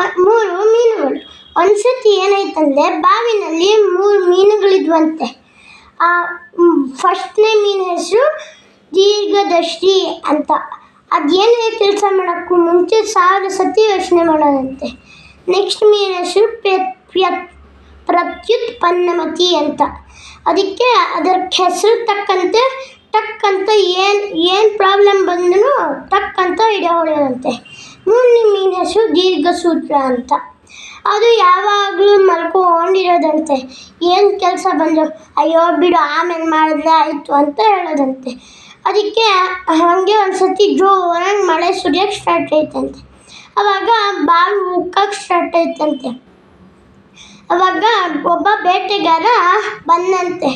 ಮೂರು ಮೀನುಗಳು. ಒಂದ್ಸತಿ ಏನಾಯ್ತಂದ್ರೆ ಬಾವಿನಲ್ಲಿ ಮೂರು ಮೀನುಗಳಿದ್ವಂತೆ. ಆ ಫಸ್ಟ್ನೇ ಮೀನು ಹೆಸರು ದೀರ್ಘದರ್ಶಿ ಅಂತ. ಅದೇನೇ ಕೆಲಸ ಮಾಡೋಕ್ಕೂ ಮುಂಚೆ ಸಾವಿರ ಸತಿ ಯೋಚನೆ ಮಾಡೋದಂತೆ. ನೆಕ್ಸ್ಟ್ ಮೀನು ಹೆಸರು ಪ್ರತ್ಯುತ್ ಪನ್ನಮತಿ ಅಂತ. ಅದಕ್ಕೆ ಅದರ ಹೆಸರು ತಕ್ಕಂತೆ ಟಕ್ ಅಂತ ಏನು ಏನು ಪ್ರಾಬ್ಲಮ್ ಬಂದರೂ ಟಕ್ ಅಂತ ಹಿಡಿಯ ಹೆಸರು ದೀರ್ಘಸೂತ್ರ ಅಂತ. ಅದು ಯಾವಾಗಲೂ ಮಲ್ಕೊಂಡಿರೋದಂತೆ. ಏನು ಕೆಲಸ ಬಂದರು, ಅಯ್ಯೋ, ಬಿಡು, ಆಮೇಲೆ ಮಾಡಿದ್ರೆ ಆಯಿತು ಅಂತ ಹೇಳೋದಂತೆ. ಅದಕ್ಕೆ ಹಾಗೆ ಒಂದು ಸತಿ ಜೋರಾಗಿ ಮಳೆ ಸುರಿಯೋಕ್ಕೆ ಸ್ಟಾರ್ಟ್ ಆಯ್ತಂತೆ. ಅವಾಗ ಬಾವಿ ಉಕ್ಕಕ್ಕೆ ಸ್ಟಾರ್ಟ್ ಆಯ್ತಂತೆ. ಅವಾಗ ಒಬ್ಬ ಬೇಟೆಗಾರ ಬಂದಂತೆ.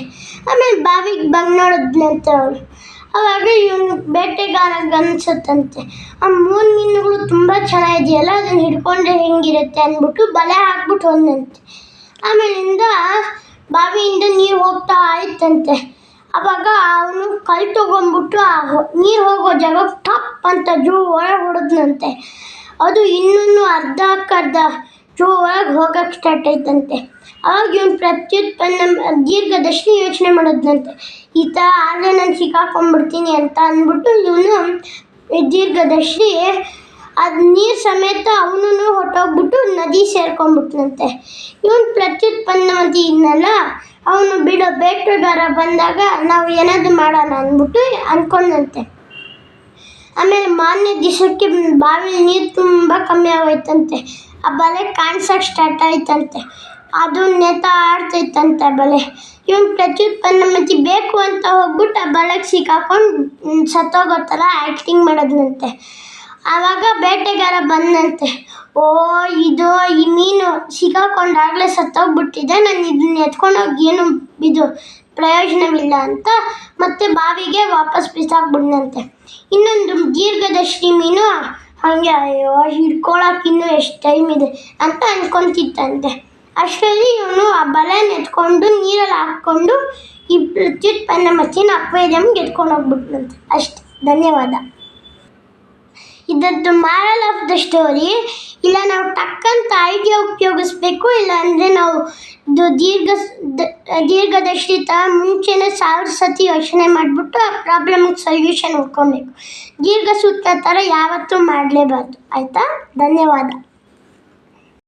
ಆಮೇಲೆ ಬಾವಿಗೆ ಬಂದು ನೋಡಿದ್ನಂತೆ ಅವಳು. ಅವಾಗ ಇವನು ಬೇಟೆಗಾರ ಅನ್ಸುತ್ತಂತೆ. ಆ ಮೂರು ಮೀನುಗಳು ತುಂಬ ಚೆನ್ನಾಗಿದೆಯಲ್ಲ, ಅದನ್ನ ಹಿಡ್ಕೊಂಡ್ರೆ ಹೆಂಗಿರುತ್ತೆ ಅಂದ್ಬಿಟ್ಟು ಬಲೆ ಹಾಕ್ಬಿಟ್ಟು ಹೊಂದಂತೆ ಆಮೇಲಿಂದ ಬಾವಿಯಿಂದ ನೀರು ಹೋಗ್ತಾ ಆಯ್ತಂತೆ. ಅವಾಗ ಅವನು ಕಲ್ ತೊಗೊಂಡ್ಬಿಟ್ಟು ಆ ನೀರು ಹೋಗೋ ಜಾಗ ಟಪ್ ಅಂತ ಜೋರಾಗಿ ಹೊಡೆದ್ನಂತೆ. ಅದು ಇನ್ನೂ ಅರ್ಧಕ್ಕರ್ಧ ಜೋರಾಗಿ ಹೋಗಕ್ಕೆ ಸ್ಟಾರ್ಟ್ ಆಯ್ತಂತೆ. ಅವಾಗ ಇವನು ಪ್ರತ್ಯುತ್ಪನ್ನ ದೀರ್ಘದರ್ಶಿ ಯೋಚನೆ ಮಾಡೋದಂತೆ ಈ ಥರ ಆದರೆ ನಾನು ಸಿಕ್ಕಾಕೊಂಡ್ಬಿಡ್ತೀನಿ ಅಂತ ಅಂದ್ಬಿಟ್ಟು ಇವನು ದೀರ್ಘದರ್ಶಿ ಅದು ನೀರು ಸಮೇತ ಅವನು ಹೊಟ್ಟೋಗ್ಬಿಟ್ಟು ನದಿ ಸೇರ್ಕೊಂಡ್ಬಿಟ್ನಂತೆ. ಇವನು ಪ್ರತ್ಯುತ್ಪನ್ನಮತಿ ಇದ್ನಲ್ಲ ಅವನು ಬಿಡೋ ಬೇಟೆಗಾರ ಬಂದಾಗ ನಾವು ಏನಾದರೂ ಮಾಡೋಣ ಅಂದ್ಬಿಟ್ಟು ಅಂದ್ಕೊಂಡಂತೆ ಆಮೇಲೆ ಮಾರನೇ ದಿವಸಕ್ಕೆ ಬಾವಿಲಿ ನೀರು ತುಂಬ ಕಮ್ಮಿ ಆಗೋಯ್ತಂತೆ. ಆ ಬಲೆ ಕಾಣ್ಸಕ್ಕೆ ಸ್ಟಾರ್ಟ್ ಆಯ್ತಂತೆ. ಅದು ನೇತಾಡ್ತೈತಂತೆ ಆ ಬಲೆ. ಇವನು ಪ್ರತ್ಯುತ್ಪನ್ನಮತಿ ಬೇಕು ಅಂತ ಹೋಗ್ಬಿಟ್ಟು ಆ ಬಲೆಗೆ ಸಿಕ್ಕಾಕೊಂಡು ಸತ್ತೋಗೋ ಥರ ಆ್ಯಕ್ಟಿಂಗ್ ಮಾಡೋದ್ನಂತೆ. ಆವಾಗ ಬೇಟೆಗಾರ ಬಂದಂತೆ ಓ, ಇದು ಈ ಮೀನು ಸಿಗಾಕೊಂಡಾಗಲೇ ಸತ್ತೋಗ್ಬಿಟ್ಟಿದೆ. ನಾನು ಇದನ್ನ ಎತ್ಕೊಂಡೋಗಿ ಏನು, ಇದು ಪ್ರಯೋಜನವಿಲ್ಲ ಅಂತ ಮತ್ತೆ ಬಾವಿಗೆ ವಾಪಸ್ ಬಿಸಾಕ್ಬಿಡ್ನಂತೆ. ಇನ್ನೊಂದು ದೀರ್ಘದರ್ಶಿ ಮೀನು ಹಾಗೆ ಅಯ್ಯೋ ಹಿಡ್ಕೊಳಕ್ಕೆ ಇನ್ನೂ ಎಷ್ಟು ಟೈಮ್ ಇದೆ ಅಂತ ಅನ್ಕೊಂತಿತ್ತಂತೆ. ಅಷ್ಟರಲ್ಲಿ ಇವನು ಆ ಬಲೆನ ಎತ್ಕೊಂಡು, ನೀರಲ್ಲಿ ಹಾಕ್ಕೊಂಡು ಈ ಪ್ರತ್ಯುತ್ಪನ್ನ ಮಚ್ಚಿನ ಅಕ್ವೇರಿಯಮ್ಗೆ ಎತ್ಕೊಂಡು ಹೋಗ್ಬಿಟ್ನಂತೆ. ಅಷ್ಟೆ, ಧನ್ಯವಾದ. ಇದರದ್ದು ಮಾರಲ್ ಆಫ್ ದ ಸ್ಟೋರಿ ಇಲ್ಲ, ನಾವು ಟಕ್ಕಂತ ಐಡಿಯಾ ಉಪಯೋಗಿಸ್ಬೇಕು ಇಲ್ಲ ಅಂದರೆ ನಾವು ದೀರ್ಘ ದ- ದೀರ್ಘದರ್ಶಿ ಥರ ಮುಂಚೆನೇ ಸಾವಿರ ಸತಿ ಯೋಚನೆ ಮಾಡಿಬಿಟ್ಟು ಆ ಪ್ರಾಬ್ಲಮ್ಗೆ ಸೊಲ್ಯೂಷನ್ ಹುಡ್ಕೊಬೇಕು. ಥರ ಯಾವತ್ತೂ ಮಾಡಲೇಬಾರ್ದು. ಆಯಿತಾ? ಧನ್ಯವಾದ.